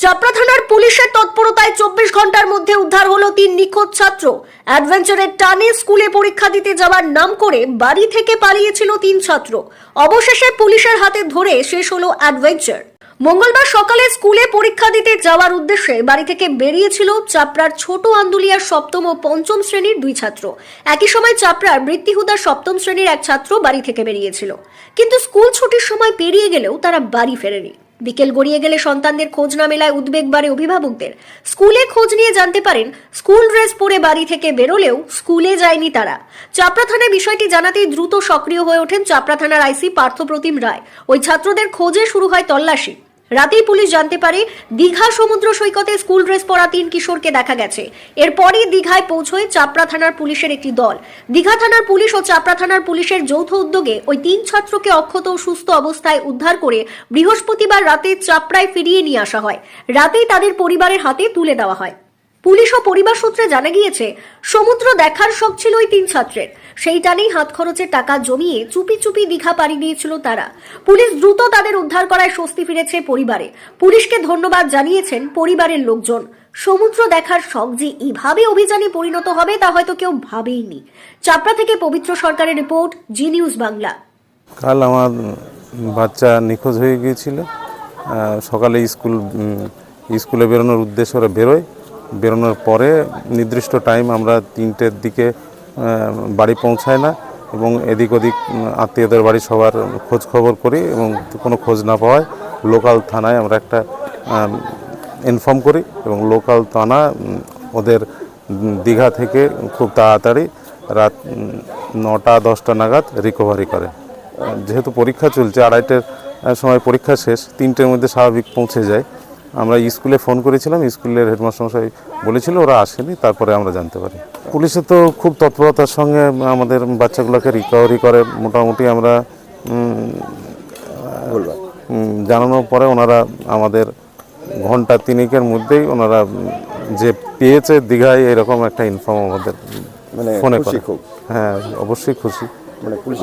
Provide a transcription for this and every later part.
চাপড়া থানার পুলিশের তৎপরতায় চব্বিশ ঘণ্টার মধ্যে উদ্ধার হলো তিন নিখোঁজ ছাত্র। অ্যাডভেঞ্চারের টানে স্কুলে পরীক্ষা দিতে যাওয়ার নাম করে বাড়ি থেকে পালিয়েছিল তিন ছাত্র। অবশেষে পুলিশের হাতে ধরে শেষ হলো অ্যাডভেঞ্চার। মঙ্গলবার সকালে স্কুলে পরীক্ষা দিতে যাওয়ার উদ্দেশ্যে বাড়ি থেকে বেরিয়েছিল চাপড়ার ছোট আন্দুলিয়ার সপ্তম ও পঞ্চম শ্রেণির দুই ছাত্র। একই সময় চাপড়ার বৃত্তিহুদার সপ্তম শ্রেণির এক ছাত্র বাড়ি থেকে বেরিয়েছিল। কিন্তু স্কুল ছুটির সময় পেরিয়ে গেলেও তারা বাড়ি ফেরেনি। বিকেল গড়িয়ে গেলে সন্তানদের খোঁজ না মেলায় উদ্বেগ বাড়ে অভিভাবকদের। স্কুলে খোঁজ নিয়ে জানতে পারেন, স্কুল ড্রেস পরে বাড়ি থেকে বেরোলেও স্কুলে যায়নি তারা। চাপড়া থানায় বিষয়টি জানাতেই দ্রুত সক্রিয় হয়ে ওঠেন চাপড়া থানার আইসি পার্থপ্রতিম রায়। ওই ছাত্রদের খোঁজে শুরু হয় তল্লাশি। রাতেই পুলিশ জানতে পারে দীঘা সমুদ্র সৈকতে স্কুল ড্রেস পরা তিন কিশোরকে দেখা গেছে। এরপরই দীঘায় পৌঁছয় চাপড়া থানার পুলিশের একটি দল। দীঘা থানার পুলিশ ও চাপড়া থানার পুলিশের যৌথ উদ্যোগে ওই তিন ছাত্রকে অক্ষত ও সুস্থ অবস্থায় উদ্ধার করে বৃহস্পতিবার রাতে চাপড়ায় ফিরিয়ে নিয়ে আসা হয়। রাতেই তাদের পরিবারের হাতে তুলে দেওয়া হয়। পুলিশ ও পরিবার সূত্রে জানা গিয়েছে, সমুদ্র দেখার শখ ছিল ওই তিন ছাত্রের। সেই টানেই হাত খরচের টাকা জমিয়ে চুপি চুপি দীঘা পাড়ি দিয়েছিল তারা। পুলিশ দ্রুত তাদের উদ্ধার করায় স্বস্তি ফিরেছে পরিবারে। পুলিশকে ধন্যবাদ জানিয়েছেন পরিবারের লোকজন। সমুদ্র দেখার শখ যে এভাবে অভিযানে পরিণত হবে তা হয়তো কেউ ভাবেইনি। চাপড়া থেকে পবিত্র সরকারের রিপোর্ট, জি নিউজ বাংলা। কাল আমার বাচ্চা নিখোঁজ হয়ে গিয়েছিল। সকালে স্কুল স্কুলে বেরোনোর উদ্দেশ্যে বেরোয়। বেরোনোর পরে নির্দিষ্ট টাইম আমরা তিনটের দিকে বাড়ি পৌঁছায় না এবং এদিক ওদিক আত্মীয়দের বাড়ি সবার খোঁজ খবর করি এবং কোনো খোঁজ না পাওয়ায় লোকাল থানায় আমরা একটা ইনফর্ম করি এবং লোকাল থানা ওদের দীঘা থেকে খুব তাড়াতাড়ি রাত নটা, দশটা নাগাদ রিকভারি করে। যেহেতু পরীক্ষা চলছে, আড়াইটের সময় পরীক্ষা শেষ, তিনটের মধ্যে স্বাভাবিক পৌঁছে যায়। আমরা স্কুলে ফোন করেছিলাম স্কুলের হেডমাস্টারমশাই বলেছিল ওরা আসেনি তারপরে আমরা জানতে পারি। পুলিশে তো খুব তৎপরতার সঙ্গে আমাদের বাচ্চাগুলোকে রিকভারি করে মোটামুটি আমরা জানানোর পরে ওনারা আমাদের ঘণ্টা তিনেকের মধ্যেই ওনারা যে পেয়েছে দীঘায় এরকম একটা ইনফর্ম আমাদের মানে ফোনে করে। খুব? হ্যাঁ অবশ্যই খুশি। মানে পুলিশ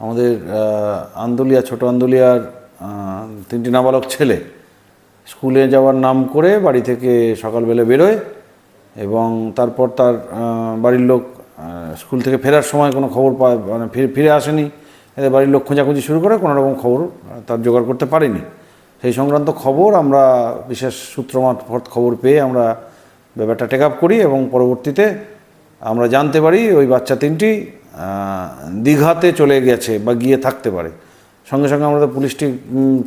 আমাদের আন্দুলিয়া ছোট আন্দুলিয়ার তিনটি নাবালক ছেলে স্কুলে যাওয়ার নাম করে বাড়ি থেকে সকালবেলা বেরোয় এবং তারপর তার বাড়ির লোক স্কুল থেকে ফেরার সময় কোনো খবর পায় মানে ফিরে ফিরে আসেনি। এদের বাড়ির লোক খোঁজাখুঁজি শুরু করে কোনো রকম খবর তার জোগাড় করতে পারেনি। সেই সংক্রান্ত খবর আমরা বিশেষ সূত্র মারফত খবর পেয়ে আমরা ব্যাপারটা টেক আপ করি এবং পরবর্তীতে আমরা জানতে পারি ওই বাচ্চা তিনটি দীঘাতে চলে গেছে বা গিয়ে থাকতে পারে। সঙ্গে সঙ্গে আমাদের পুলিশ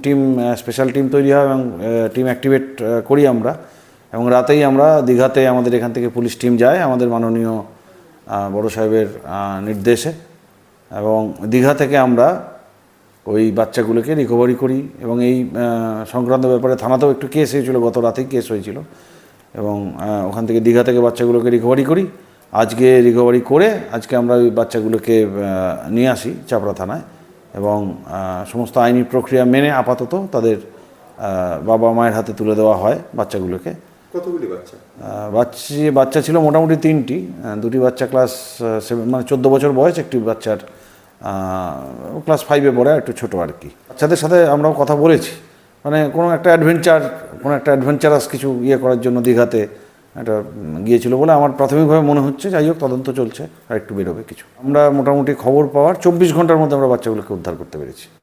টিম স্পেশাল টিম তৈরি হয় এবং টিম অ্যাক্টিভেট করি আমরা। এবং রাতেই আমরা দীঘাতে আমাদের এখান থেকে পুলিশ টিম যায় আমাদের মাননীয় বড় সাহেবের নির্দেশে। এবং দীঘা থেকে আমরা ওই বাচ্চাগুলোকে রিকভারি করি এবং এই সংক্রান্ত ব্যাপারে থানাতেও একটু কেস হয়েছিল, গত রাতেই কেস হয়েছিল। এবং ওখান থেকে দীঘা থেকে বাচ্চাগুলোকে রিকভারি করি। আজকে রিকভারি করে আজকে আমরা ওই বাচ্চাগুলোকে নিয়ে আসি চাপড়া থানায়। এবং সমস্ত আইনি প্রক্রিয়া মেনে আপাতত তাদের বাবা মায়ের হাতে তুলে দেওয়া হয় বাচ্চাগুলোকে। কতগুলি বাচ্চা? বাচ্চি বাচ্চা ছিল মোটামুটি তিনটি। দুটি বাচ্চা ক্লাস সেভেন মানে চোদ্দ বছর বয়স একটি বাচ্চার ক্লাস ফাইভে পড়ে একটু ছোটো আর কি। বাচ্চাদের সাথে আমরাও কথা বলেছি। মানে কোনো একটা অ্যাডভেঞ্চার কোনো একটা অ্যাডভেঞ্চারাস কিছু ইয়ে করার জন্য দীঘাতে গিয়েছিল গিয়েছিল বলে আমার প্রাথমিকভাবে মনে হচ্ছে। যাই হোক, তদন্ত চলছে, আর একটু বেরোবে কিছু। আমরা মোটামুটি খবর পাওয়ার চব্বিশ ঘণ্টার মধ্যে আমরা বাচ্চাগুলোকে উদ্ধার করতে পেরেছি।